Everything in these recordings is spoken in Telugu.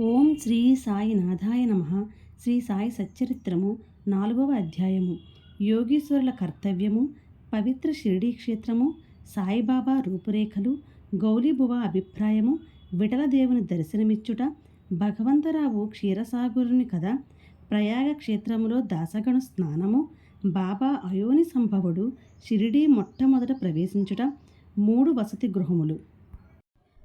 ఓం శ్రీ సాయి నాథాయ నమ. శ్రీ సాయి సచ్చరిత్రము నాలుగవ అధ్యాయము. యోగీశ్వరుల కర్తవ్యము పవిత్ర షిరిడీ క్షేత్రము సాయిబాబా రూపురేఖలు గౌలీబువ అభిప్రాయము విఠలదేవుని దర్శనమిచ్చుట భగవంతరావు క్షీరసాగరుని కథ ప్రయాగ క్షేత్రములో దాసగణు స్నానము బాబా అయోని సంభవుడు షిరిడీ మొట్టమొదట ప్రవేశించుట మూడు వసతి గృహములు.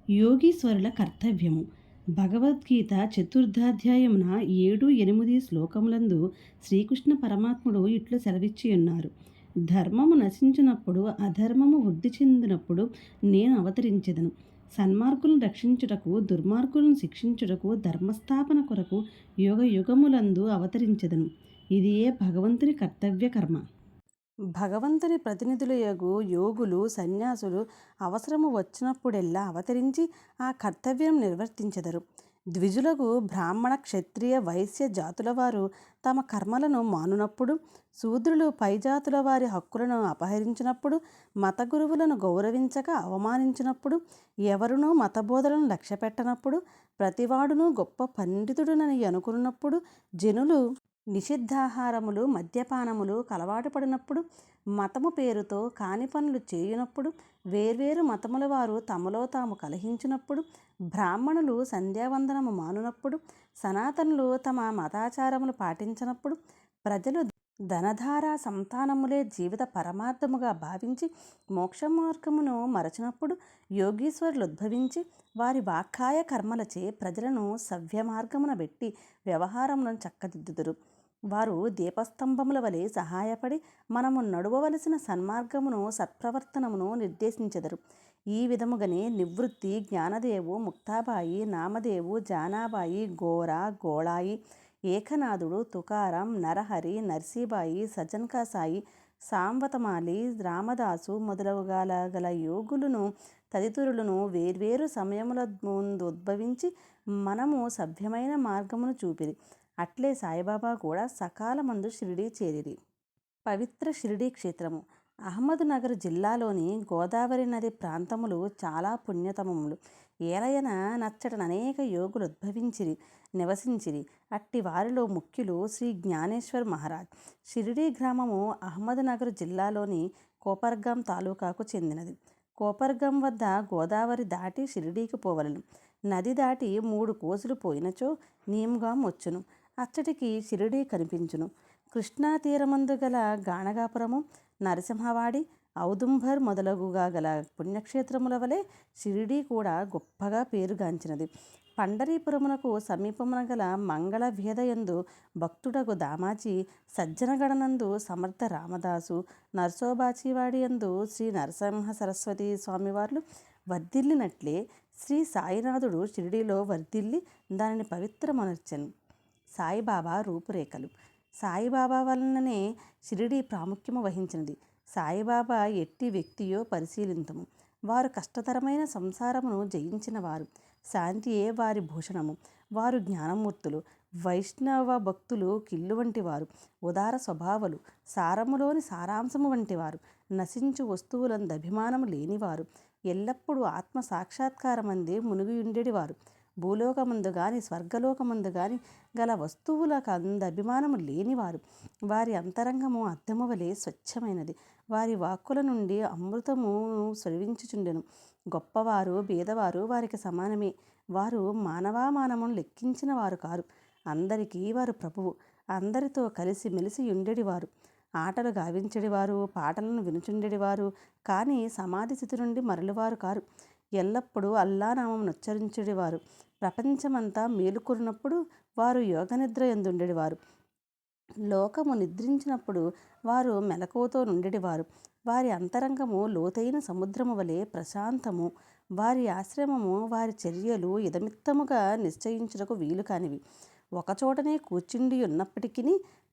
యోగీశ్వరుల కర్తవ్యము. భగవద్గీత చతుర్థాధ్యాయమున ఏడు ఎనిమిది శ్లోకములందు శ్రీకృష్ణ పరమాత్ముడు ఇట్లు సెలవిచ్చి ఉన్నారు. ధర్మము నశించినప్పుడు అధర్మము వృద్ధి చెందినప్పుడు నేను అవతరించెదను. సన్మార్గులను రక్షించుటకు దుర్మార్గులను శిక్షించుటకు ధర్మస్థాపన కొరకు యుగ యుగములందు అవతరించెదను. ఇది ఏ భగవంతుని కర్తవ్య కర్మ భగవంతుని ప్రతినిధులయగు యోగులు సన్యాసులు అవసరము వచ్చినప్పుడెల్లా అవతరించి ఆ కర్తవ్యం నిర్వర్తించెదరు. ద్విజులకు బ్రాహ్మణ క్షత్రియ వైశ్య జాతుల వారు తమ కర్మలను మానునప్పుడు శూద్రులు పైజాతుల వారి హక్కులను అపహరించినప్పుడు మత గురువులను గౌరవించక అవమానించినప్పుడు ఎవరునూ మతబోధలను లక్ష్యపెట్టనప్పుడు ప్రతివాడును గొప్ప పండితుడునని అనుకున్నప్పుడు జనులు నిషిద్ధాహారములు మద్యపానములు కలవాటు పడినప్పుడు మతము పేరుతో కాని పనులు చేయునప్పుడు వేర్వేరు మతముల వారు తమలో తాము కలహించినప్పుడు బ్రాహ్మణులు సంధ్యావందనము మానునప్పుడు సనాతనులు తమ మతాచారములు పాటించినప్పుడు ప్రజలు ధనధార సంతానములే జీవిత పరమార్థముగా భావించి మోక్ష మార్గమును మరచినప్పుడు యోగీశ్వరులు ఉద్భవించి వారి వాక్కాయ కర్మలచే ప్రజలను సవ్య మార్గమున పెట్టి వ్యవహారములను చక్కదిద్దుదురు. వారు దీపస్తంభముల వలె సహాయపడి మనము నడువవలసిన సన్మార్గమును సత్ప్రవర్తనమును నిర్దేశించెదరు. ఈ విధముగానే నివృత్తి జ్ఞానదేవు ముక్తాబాయి నామదేవు జానాబాయి గోర గోళాయి ఏకనాథుడు తుకారం నరహరి నర్సీబాయి సజన్కా సాయి సాంవతమాలి రామదాసు మొదలగుగల గల యోగులను తదితరులను వేర్వేరు సమయముల ముందు ఉద్భవించి మనము సభ్యమైన మార్గమును చూపిరి. అట్లే సాయిబాబా కూడా సకాలమందు షిరిడీ చేరిరి. పవిత్ర షిరిడీ క్షేత్రము. అహ్మద్నగర్ జిల్లాలోని గోదావరి నది ప్రాంతములు చాలా పుణ్యతమములు. ఏలయన నచ్చటన అనేక యోగులు ఉద్భవించిరి నివసించిరి. అట్టి వారిలో ముఖ్యులు శ్రీ జ్ఞానేశ్వర్ మహారాజ్. షిరిడీ గ్రామము అహ్మద్నగర్ జిల్లాలోని కోపర్గాం తాలూకాకు చెందినది. కోపర్గం వద్ద గోదావరి దాటి షిరిడీకి పోవలను. నది దాటి మూడు కోసులు పోయినచో నీమ్గాం వచ్చును. అచ్చటికి షిరిడీ కనిపించును. కృష్ణా తీరమందు గల గాణగాపురము నరసింహవాడి ఔదుంబర్ మొదలగుగా గల పుణ్యక్షేత్రముల వలె షిరిడీ కూడా గొప్పగా పేరుగాంచినది. పండరీపురమునకు సమీపమున గల మంగళ భేదయందు భక్తుడకు దామాజీ సజ్జనగడనందు సమర్థ రామదాసు నరసోబాచివాడి యందు శ్రీ నరసింహ సరస్వతి స్వామివార్లు వర్ధిల్లినట్లే శ్రీ సాయినాథుడు షిరిడీలో వర్ధిల్లి దానిని పవిత్రమనర్చను. సాయిబాబా రూపురేఖలు. సాయిబాబా వలననే షిరిడీ ప్రాముఖ్యము వహించినది. సాయిబాబా ఎట్టి వ్యక్తియో పరిశీలింతము. వారు కష్టతరమైన సంసారమును జయించిన వారు శాంతియే వారి భూషణము? వారు జ్ఞానమూర్తులు. వైష్ణవ భక్తులు కిల్లు వంటివారు. ఉదార స్వభావాలు. సారములోని సారాంశము వంటివారు. నశించు వస్తువులందు అభిమానము లేనివారు. ఎల్లప్పుడూ ఆత్మ సాక్షాత్కారమందే మునిగియుండెడివారు. భూలోకమందు గాని స్వర్గలోకమందు గాని గల వస్తువులకు అంద అభిమానము లేనివారు. వారి అంతరంగము అద్దము వలె స్వచ్ఛమైనది. వారి వాక్కుల నుండి అమృతము స్రవించుచుండెను. గొప్పవారు బీదవారు వారికి సమానమే. వారు మానవామానమును లెక్కించిన వారు కారు. అందరికీ వారు ప్రభువు. అందరితో కలిసి మెలిసి ఉండేడివారు ఆటలు గావించడివారు పాటలను వినుచుండెడివారు. కానీ సమాధి స్థితి నుండి మరలువారు కారు. ఎల్లప్పుడూ అల్లానామం ఉచ్చరించేవారు ప్రపంచమంతా మేలుకున్నప్పుడు వారు యోగనిద్ర ఎందుండేవారు లోకము నిద్రించినప్పుడు వారు మెలకువతో నుండేవారు వారి అంతరంగము లోతైన సముద్రము వలె ప్రశాంతము. వారి ఆశ్రమము వారి చర్యలు ఇదమిత్తముగా నిశ్చయించుటకు వీలు కానివి. ఒకచోటనే కూర్చుండి ఉన్నప్పటికీ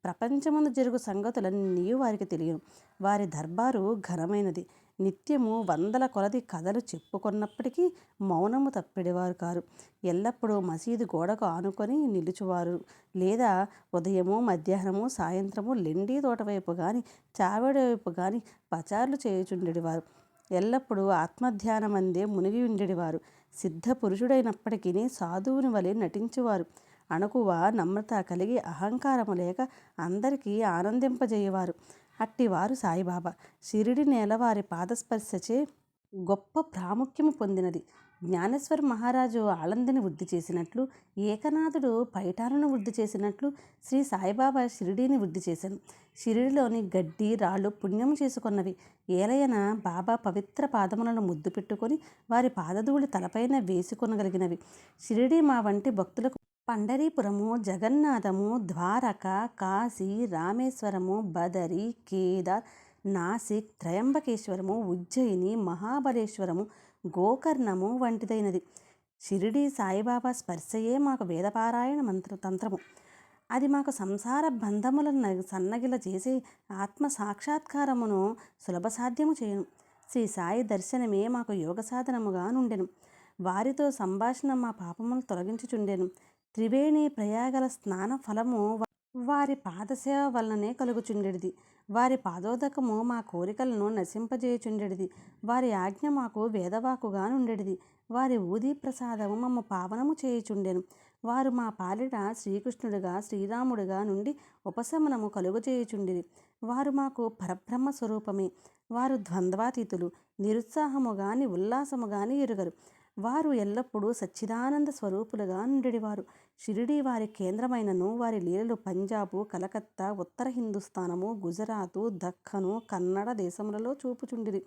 ప్రపంచమందు జరుగు సంగతులన్నీ వారికి తెలియను. వారి దర్బారు ఘనమైనది. నిత్యము వందల కొలది కథలు చెప్పుకున్నప్పటికీ మౌనము తప్పిడేవారు కారు. ఎల్లప్పుడూ మసీదు గోడకు ఆనుకొని నిలుచువారు. లేదా ఉదయము మధ్యాహ్నము సాయంత్రము లెండీ తోట వైపు కానీ చావడి వైపు కానీ పచారులు చేయుచుండేవారు ఎల్లప్పుడూ ఆత్మధ్యానమందే మునిగి ఉండేవారు సిద్ధ పురుషుడైనప్పటికీ సాధువుని వలె నటించేవారు. అణకువ నమ్రత కలిగి అహంకారము లేక అందరికీ ఆనందింపజేయవారు. అట్టివారు సాయిబాబా. షిరిడి నేల వారి పాదస్పర్శచే గొప్ప ప్రాముఖ్యము పొందినది. జ్ఞానేశ్వర మహారాజు ఆళందిని వృద్ధి చేసినట్లు ఏకనాథుడు పైఠాలను వృద్ధి చేసినట్లు శ్రీ సాయిబాబా షిరిడీని వృద్ధి చేశాను. షిరిడిలోని గడ్డి రాళ్ళు పుణ్యం చేసుకున్నవి. ఏలయన బాబా పవిత్ర పాదములను ముద్దు పెట్టుకొని వారి పాదధూళి తలపైన వేసుకొనగలిగినవి. షిరిడి మా వంటి భక్తులకు పండరీపురము జగన్నాథము ద్వారక కాశీ రామేశ్వరము బదరి కేదార్ నాసిక్ త్రయంబకేశ్వరము ఉజ్జయిని మహాబలేశ్వరము గోకర్ణము వంటిదైనది. షిరిడి సాయిబాబా స్పర్శయే మాకు వేదపారాయణ మంత్ర తంత్రము. అది మాకు సంసార బంధములను సన్నగిల చేసి ఆత్మ సాక్షాత్కారమును సులభ సాధ్యము చేయను. శ్రీ సాయి దర్శనమే మాకు యోగ సాధనముగా నుండెను. వారితో సంభాషణ మా పాపములు తొలగించుచుండెను. త్రివేణి ప్రయాగల స్నాన ఫలము వారి పాదసేవ వలననే కలుగుచుండెడిది. వారి పాదోదకము మా కోరికలను నశింపజేయుచుండెడిది. వారి ఆజ్ఞ మాకు వేదవాకుగా నుండెడిది వారి ఊది ప్రసాదము మమ్మ పావనము చేయుచుండెను. వారు మా పాలిట శ్రీకృష్ణుడిగా శ్రీరాముడిగా నుండి ఉపశమనము కలుగజేయుచుండిరి. వారు మాకు పరబ్రహ్మ స్వరూపమే వారు ద్వంద్వాతీతులు. నిరుత్సాహము గాని ఉల్లాసము గాని ఎరుగరు. వారు ఎల్లప్పుడూ సచ్చిదానంద స్వరూపులుగా నుండివారు షిరిడీ వారి కేంద్రమైనను వారి లీలలు పంజాబు కలకత్తా ఉత్తర హిందుస్థానము గుజరాతు దక్కను కన్నడ దేశములలో చూపుచుండిరి.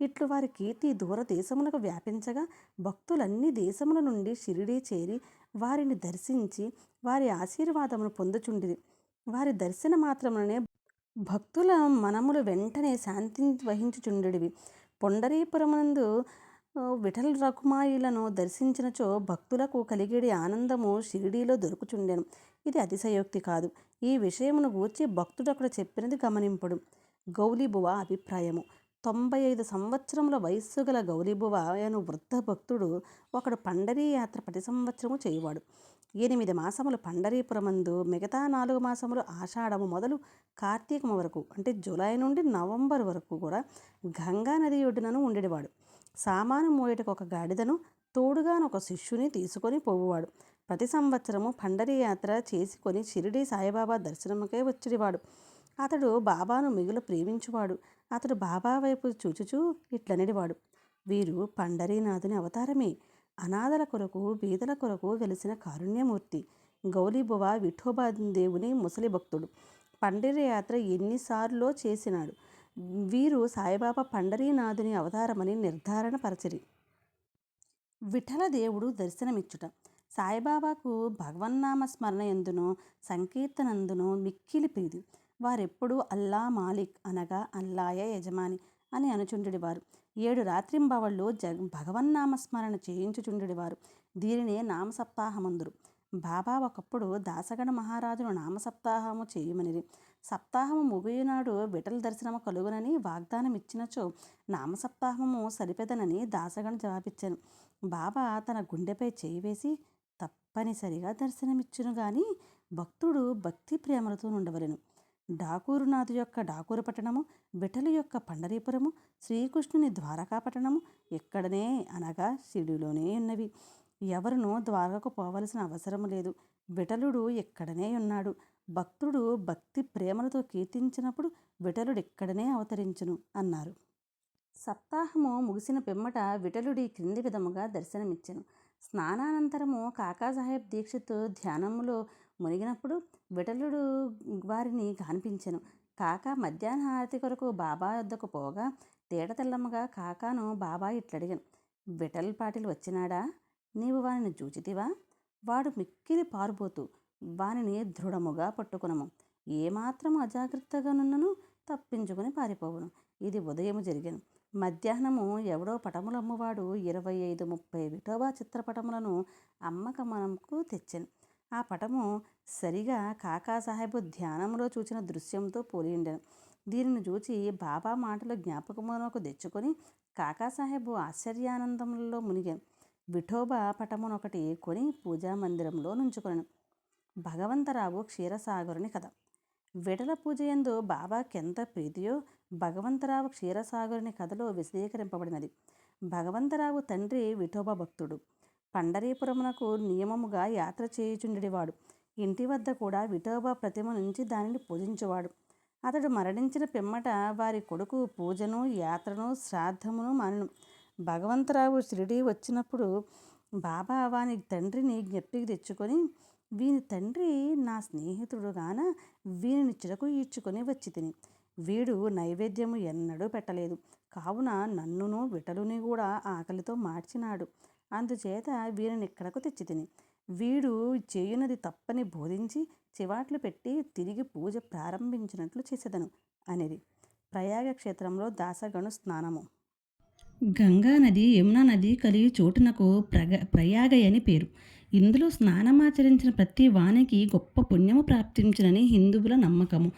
ఇట్లు వారి కీర్తి దూరదేశములకు వ్యాపించగా భక్తులన్ని దేశముల నుండి షిరిడీ చేరి వారిని దర్శించి వారి ఆశీర్వాదమును పొందుచుండిరి. వారి దర్శన మాత్రమునే భక్తుల మనములు వెంటనే శాంతి వహించుచుండెడివి. పొండరీపురమునందు విఠల రకుమాయిలను దర్శించినచో భక్తులకు కలిగేడి ఆనందము షిరిడీలో దొరుకుచుండెను. ఇది అతిశయోక్తి కాదు. ఈ విషయమును గూర్చి భక్తుడక్కడ చెప్పినది గమనింపుడు. గౌలీబువ అభిప్రాయము. తొంభై ఐదు సంవత్సరముల వయస్సు గల గౌరీబువ అను వృద్ధ భక్తుడు ఒకడు పండరీ యాత్ర ప్రతి సంవత్సరము చేయువాడు. ఎనిమిది మాసములు పండరీపురమందు మిగతా నాలుగు మాసములు ఆషాఢము మొదలు కార్తీకము వరకు అంటే జూలై నుండి నవంబర్ వరకు కూడా గంగా నది ఒడ్డునను ఉండేవాడు సామాను మూయటకు ఒక గాడిదను తోడుగాను ఒక శిష్యుని తీసుకొని పోవువాడు. ప్రతి సంవత్సరము పండరి యాత్ర చేసుకొని షిరిడి సాయిబాబా దర్శనముకే వచ్చిడివాడు. అతడు బాబాను మిగులు ప్రేమించువాడు. అతడు బాబా వైపు చూచుచూ ఇట్లనిడివాడు. వీరు పండరీనాథుని అవతారమే. అనాథల కొరకు బీదల కొరకు వెలిసిన కారుణ్యమూర్తి. గౌలీబువ విఠోబా దేవుని ముసలి భక్తుడు. పండరీ యాత్ర ఎన్నిసార్లో చేసినాడు? వీరు సాయిబాబా పండరీనాథుని అవతారమని నిర్ధారణ పరచరి. విఠల దేవుడు దర్శనమిచ్చుట. సాయిబాబాకు భగవన్నామ స్మరణ ఎందునో సంకీర్తనందునో మిక్కిలి ప్రీతి. వారెప్పుడూ అల్లా మాలిక్ అనగా అల్లాయ యజమాని అని అనుచుండుడివారు. ఏడు రాత్రింబవళ్ళు జగ భగవన్నామ స్మరణ చేయించుచుండెడివారు. దీనినే నామసప్తాహమందురు. బాబా ఒకప్పుడు దాసగణ మహారాజును నామసప్తాహము చేయమనిరి. సప్తాహము ముగియునాడు విఠల దర్శనము కలుగునని వాగ్దానం ఇచ్చినచో నామ సప్తాహము సరిపెదనని దాసగను జవాబిచ్చాను. బాబా తన గుండెపై చేయి వేసి తప్పనిసరిగా దర్శనమిచ్చును గాని భక్తుడు భక్తి ప్రేమలతో ఉండవలెను డాకూరునాథు యొక్క డాకూరు పట్టణము విఠలు యొక్క పండరీపురము శ్రీకృష్ణుని ద్వారకా పట్టణము ఎక్కడనే అనగా షిడిలోనే ఉన్నవి. ఎవరునూ ద్వారకకు పోవలసిన అవసరం లేదు. విఠలుడు ఇక్కడనే ఉన్నాడు. భక్తుడు భక్తి ప్రేమలతో కీర్తించినప్పుడు విఠలుడు ఇక్కడనే అవతరించును అన్నారు. సప్తాహము ముగిసిన పిమ్మట విఠలుడి క్రింది విధముగా దర్శనమిచ్చెను. స్నానానంతరము కాకాసాహెబ్ దీక్షతో ధ్యానములో మునిగినప్పుడు విఠలుడు వారిని కనిపించెను కాకా మధ్యాహ్న హారతి కొరకు బాబా వద్దకు పోగా తేట తెల్లమ్మగా కాకాను బాబా ఇట్లడిగాను. విఠల్ పాటిల్ వచ్చినాడా? నీవు వానిని చూచితివా? వాడు మిక్కిలి పారుబోతూ వానిని దృఢముగా పట్టుకునము. ఏమాత్రము అజాగ్రత్తగానున్నను తప్పించుకుని పారిపోవును. ఇది ఉదయము జరిగాను. మధ్యాహ్నము ఎవడో పటములమ్మవాడు ఇరవై ఐదు ముప్పై విఠోబా చిత్రపటములను అమ్మకమనకు తెచ్చాను. ఆ పటము సరిగా కాకాసాహెబ్ ధ్యానంలో చూచిన దృశ్యంతో పోలిండాను దీనిని చూచి బాబా మాటలు జ్ఞాపకమునకు తెచ్చుకొని కాకాసాహెబ్ ఆశ్చర్యానందంలో మునిగాను. విఠోబా పటమునొకటి కొని పూజా మందిరంలో భగవంతరావు క్షీరసాగరుని కథ. విడల పూజ ఎందు బాబాకెంత ప్రీతియో భగవంతరావు క్షీరసాగరుని కథలో విశదీకరింపబడినది. భగవంతరావు తండ్రి విఠోబా భక్తుడు. పండరీపురమునకు నియమముగా యాత్ర చేయుచుండేవాడు ఇంటి వద్ద కూడా విఠోబా ప్రతిమ నుంచి దానిని పూజించేవాడు. అతడు మరణించిన పిమ్మట వారి కొడుకు పూజను యాత్రను శ్రాద్ధమును మానను. భగవంతరావు షిరిడి వచ్చినప్పుడు బాబా వాని తండ్రిని జ్ఞప్తికి తెచ్చుకొని వీని తండ్రి నా స్నేహితుడు గాన వీనిని చిరకు ఈడ్చుకొని వచ్చి తిని. వీడు నైవేద్యము ఎన్నడూ పెట్టలేదు. కావున నన్నును విటలుని కూడా ఆకలితో మార్చినాడు. అందుచేత వీరిని ఇక్కడకు తెచ్చి తిని. వీడు చేయునది తప్పని బోధించి చివాట్లు పెట్టి తిరిగి పూజ ప్రారంభించినట్లు చేసేదను అనేది. ప్రయాగ క్షేత్రంలో దాసగణు స్నానము. గంగా నది యమునా నది కలిగి చోటునకు ప్రగ ప్రయాగ అని పేరు. ఇందులో స్నానమాచరించిన ప్రతి వానికి గొప్ప పుణ్యము ప్రాప్తించునని హిందువుల నమ్మకము.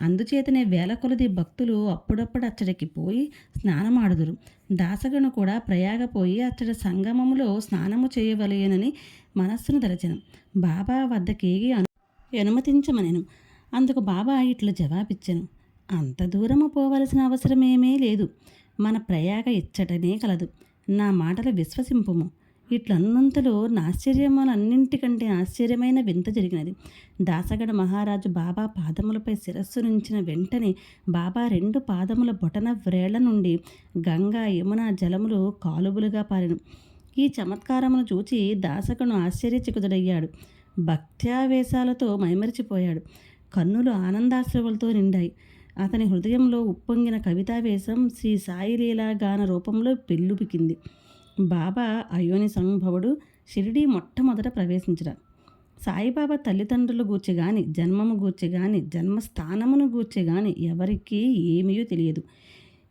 అందుచేతనే వేల కొలది భక్తులు అప్పుడప్పుడు అచ్చడికి పోయి స్నానమాడుదురు. దాసగను కూడా ప్రయాగ పోయి అచ్చడి సంగమములో స్నానము చేయవలయనని మనస్సును దలచెను. బాబా వద్దకేగి అను అనుమతించమనెను. అందుకు బాబా ఇట్లా జవాబిచ్చాను. అంత దూరము పోవలసిన అవసరమేమీ లేదు. మన ప్రయాగ ఇచ్చటనే కలదు. నా మాటలు విశ్వసింపుము. ఇట్లన్నంతలో నాశ్చర్యములన్నింటికంటే ఆశ్చర్యమైన వింత జరిగినది. దాసగడ మహారాజు బాబా పాదములపై శిరస్సు నుంచిన వెంటనే బాబా రెండు పాదముల బొటన వ్రేళ్ళ నుండి గంగా యమున జలములు కాలుబులుగా పారెను. ఈ చమత్కారమును చూచి దాసకును ఆశ్చర్యచకుతుడయ్యాడు. భక్త్యావేశాలతో మైమరిచిపోయాడు. కన్నులు ఆనందాశ్రవులతో నిండాయి. అతని హృదయంలో ఉప్పొంగిన కవితావేశం శ్రీ సాయిలీలా గాన రూపంలో పెళ్ళుపికింది బాబా అయోని సంభవుడు షిరిడీ మొట్టమొదట ప్రవేశించడ సాయిబాబా తల్లిదండ్రులు గూర్చి గాని జన్మము గూర్చి గాని జన్మస్థానమును గూర్చి గాని ఎవరికీ ఏమీ తెలియదు.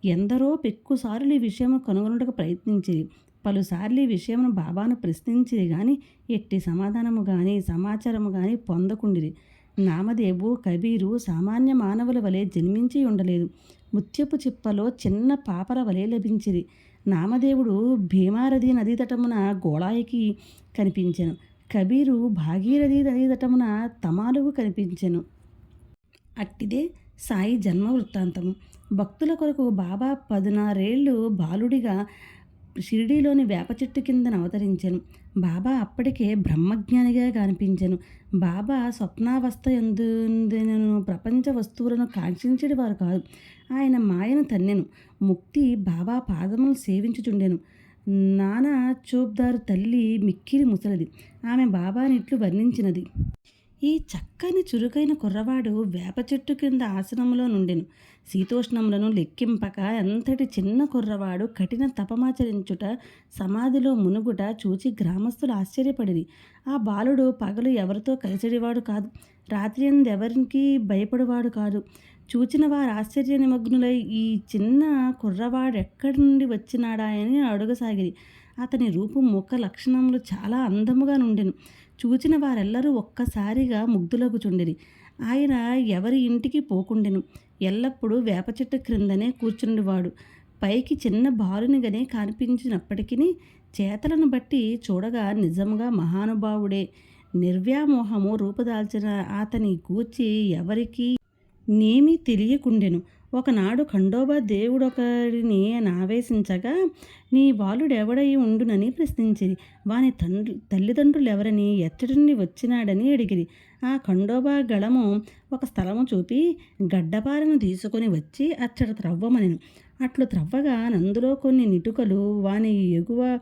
ఎందరో పెక్కుసార్లు ఈ విషయము కనుగొనుటకు ప్రయత్నించేది పలుసార్లు ఈ విషయమును బాబాను ప్రశ్నించేది కానీ ఎట్టి సమాధానము కానీ సమాచారము కానీ పొందకుండిరి. నామదేవు కబీరు సామాన్య మానవుల వలె జన్మించి ఉండలేదు. ముత్యపు చిప్పలో చిన్న పాపల వలె లభించింది. నామదేవుడు భీమారథి నదీ తటమున గోళాయికి కనిపించాను. కబీరు భాగీరథి నదీ తటమున తమాలుగు కనిపించెను. అట్టిదే సాయి జన్మ వృత్తాంతము భక్తుల కొరకు బాబా పదునారేళ్ళు బాలుడిగా షిరిడీలోని వేప చెట్టు కిందన అవతరించాను. బాబా అప్పటికే బ్రహ్మజ్ఞానిగా కనిపించాను. బాబా స్వప్నావస్థ ఎందునను ప్రపంచ వస్తువులను కాంక్షించేది వారు కాదు. ఆయన మాయను తన్నెను. ముక్తి బాబా పాదములు సేవించుచుండెను. నానా చోబ్దారు తల్లి మిక్కిరి ముసలిది. ఆమె బాబానిట్లు వర్ణించినది. ఈ చక్కని చురుకైన కుర్రవాడు వేప చెట్టు కింద ఆసనంలో నుండెను. శీతోష్ణములను లెక్కింపక ఎంతటి చిన్న కుర్రవాడు కఠిన తపమాచరించుట సమాధిలో మునుగుట చూచి గ్రామస్తులు ఆశ్చర్యపడిరి. ఆ బాలుడు పగలు ఎవరితో కలిసిడివాడు కాదు. రాత్రి ఎవరికి భయపడేవాడు కాదు. చూచిన వారు ఆశ్చర్య నిమగ్నులై ఈ చిన్న కుర్రవాడు ఎక్కడి నుండి వచ్చినాడా అని అడుగసాగిరి. అతని రూపం ముఖ లక్షణములు చాలా అందముగా నుండెను. చూచిన వారెల్లరూ ఒక్కసారిగా ముగ్ధులగుచుండిరి. ఆయన ఎవరి ఇంటికి పోకుండెను. ఎల్లప్పుడూ వేప చెట్టు క్రిందనే కూర్చుండేవాడు. పైకి చిన్న బాలునిగానే కనిపించినప్పటికీ చేతలను బట్టి చూడగా నిజంగా మహానుభావుడే. నిర్వ్యామోహము రూపుదాల్చిన అతని గూర్చి ఎవరికీ నేమీ తెలియకుండెను. ఒకనాడు ఖండోబా దేవుడొకరిని ఆవేశించగా నీ బాలుడెవడై ఉండునని ప్రశ్నించిరి. వాని తండ్రి తల్లిదండ్రులు ఎవరని ఎచ్చడిని వచ్చినాడని అడిగిరి. ఆ ఖండోబా గళము ఒక స్థలము చూపి గడ్డపారను తీసుకొని వచ్చి అచ్చట త్రవ్వమనెను. అట్లు త్రవ్వగా నందులో కొన్ని నిటుకలు వాని ఎగువ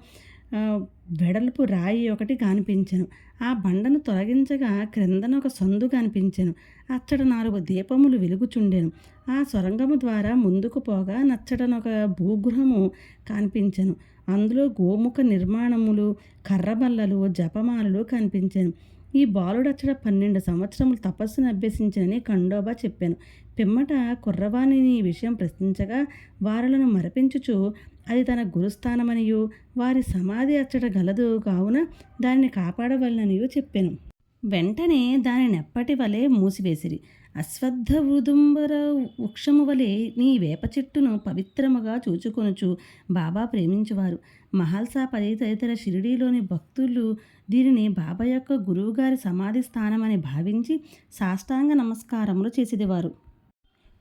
వెడల్పు రాయి ఒకటి కనిపించెను. ఆ బండను తొలగించగా క్రిందన ఒక సందు కనిపించెను. అచ్చట నాలుగు దీపములు వెలుగుచుండెను. ఆ సొరంగము ద్వారా ముందుకు పోగా నచ్చటనొక భూగృహము కనిపించెను. అందులో గోముఖ నిర్మాణములు కర్రబల్లలు జపమాలలు కనిపించాను. ఈ బాలుడచ్చడ పన్నెండు సంవత్సరములు తపస్సును అభ్యసించనని ఖండోబా చెప్పాను. పిమ్మట కుర్రవాణిని ఈ విషయం ప్రశ్నించగా వారులను మరపించుచు అది తన గురుస్థానమనియు వారి సమాధి అచ్చట గలదు కావున దానిని కాపాడవలననియూ చెప్పాను. వెంటనే దానిని ఎప్పటి వలె మూసివేసిరి. అశ్వద్ధ వృదుంబర వృక్షము వలె నీ వేప చెట్టును పవిత్రముగా చూచుకొనుచు బాబా ప్రేమించువారు. మహల్సా పది తదితర షిరిడీలోని భక్తులు దీనిని బాబా యొక్క గురువుగారి సమాధి స్థానమని భావించి సాష్టాంగ నమస్కారములు చేసేదివారు.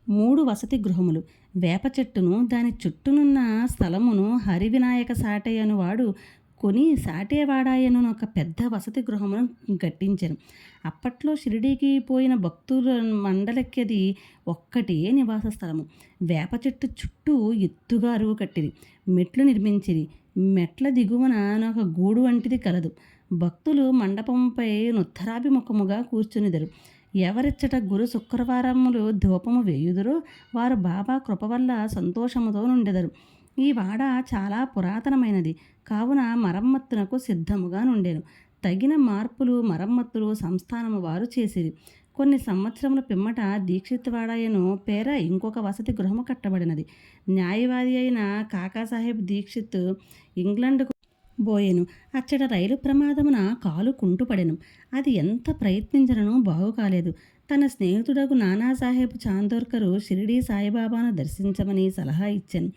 మూడు వసతి గృహములు. వేప చెట్టును దాని చుట్టూనున్న స్థలమును హరివినాయక సాటయ్య వాడు కొని సాటేవాడాయను ఒక పెద్ద వసతి గృహమును కట్టించాను అప్పట్లో షిరిడీకి పోయిన భక్తుల మండలెక్కది ఒక్కటే నివాస స్థలము. వేప చెట్టు చుట్టూ ఎత్తుగా అరువు కట్టిరి. మెట్లు నిర్మించిరి. మెట్ల దిగువన ఒక గూడు వంటిది కలదు. భక్తులు మండపంపై నుత్తరాభిముఖముగా కూర్చునిదరు. ఎవరిచ్చట గురు శుక్రవారములు ధూపము వేయుదురో వారు బాబా కృప వల్ల సంతోషముతో నుండెదరు. ఈ వాడ చాలా పురాతనమైనది. కావున మరమ్మత్తునకు సిద్ధముగా నుండెను. తగిన మార్పులు మరమ్మత్తులు సంస్థానము వారు చేసిరి. కొన్ని సంవత్సరముల పిమ్మట దీక్షిత్వాడాయను పేర ఇంకొక వసతి గృహము కట్టబడినది. న్యాయవాది అయిన కాకాసాహెబ్ దీక్షిత్ ఇంగ్లండ్కు బోయెను. అచ్చట రైలు ప్రమాదమున కాలు కుంటుపడెను. అది ఎంత ప్రయత్నించనను బాగు కాలేదు. తన స్నేహితుడకు నానాసాహెబ్ చాందోర్కరు షిరిడీ సాయిబాబాను దర్శించమని సలహా ఇచ్చాను.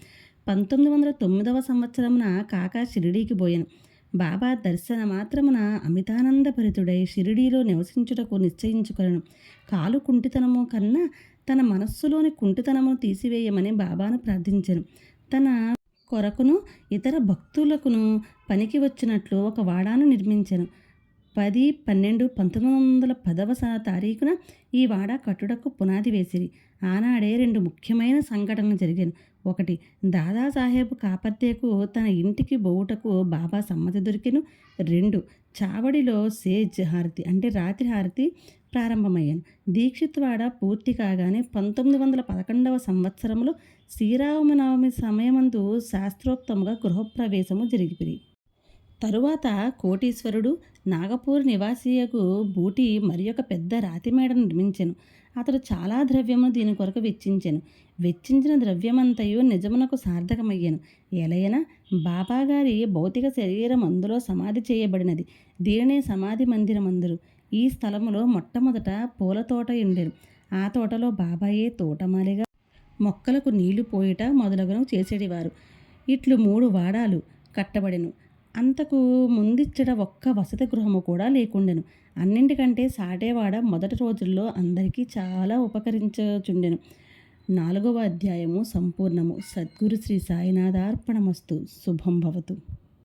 పంతొమ్మిది వందల తొమ్మిదవ సంవత్సరమున కాకా షిరిడీకి పోయాను. బాబా దర్శన మాత్రమున అమితానందభరితుడై షిరిడీలో నివసించుటకు నిశ్చయించుకొనను. కాలు కుంటితనము కన్నా తన మనస్సులోని కుంటితనమును తీసివేయమని బాబాను ప్రార్థించాను. తన కొరకును ఇతర భక్తులకును పనికి వచ్చినట్లు ఒక వాడాను నిర్మించాను. పది పన్నెండు పంతొమ్మిది వందల పదవ తారీఖున ఈ వాడ కట్టుడకు పునాది వేసిరి. ఆనాడే రెండు ముఖ్యమైన సంఘటనలు జరిగాను. ఒకటి దాదాసాహెబ్ కాపర్తేకు తన ఇంటికి బోవుటకు బాబా సమ్మతి దొరికెను. రెండు చావడిలో సేజ్ హారతి అంటే రాత్రి హారతి ప్రారంభమయ్యాను. దీక్షిత్వాడ పూర్తి కాగానే పంతొమ్మిది వందల పదకొండవ సంవత్సరంలో శ్రీరామనవమి సమయమందు శాస్త్రోక్తముగా గృహప్రవేశము జరిగిపోయి తరువాత కోటీశ్వరుడు నాగపూర్ నివాసియకు బూటి మరి ఒక పెద్ద రాతి మేడను నిర్మించాను. అతడు చాలా ద్రవ్యమును దీని కొరకు వెచ్చించాను. వెచ్చించిన ద్రవ్యమంతయు నిజమునకు సార్థకమయ్యాను. ఎలయన బాబాగారి భౌతిక శరీరం అందులో సమాధి చేయబడినది. దీనినే సమాధి మందిరం అందరు ఈ స్థలములో మొట్టమొదట పూల తోట ఉండేను ఆ తోటలో బాబాయే తోటమాలిగా మొక్కలకు నీళ్ళు పోయిట మొదలగునవి చేసేటివారు. ఇట్లు మూడు వాడాలు కట్టబడెను. అంతకు ముందిచ్చట ఒక్క వసతి గృహము కూడా లేకుండెను. అన్నింటికంటే సాటేవాడ మొదటి రోజుల్లో అందరికీ చాలా ఉపకరించుచుండెను. నాలుగవ అధ్యాయము సంపూర్ణము. సద్గురు శ్రీ సాయినాథార్పణమస్తు. శుభం భవతు.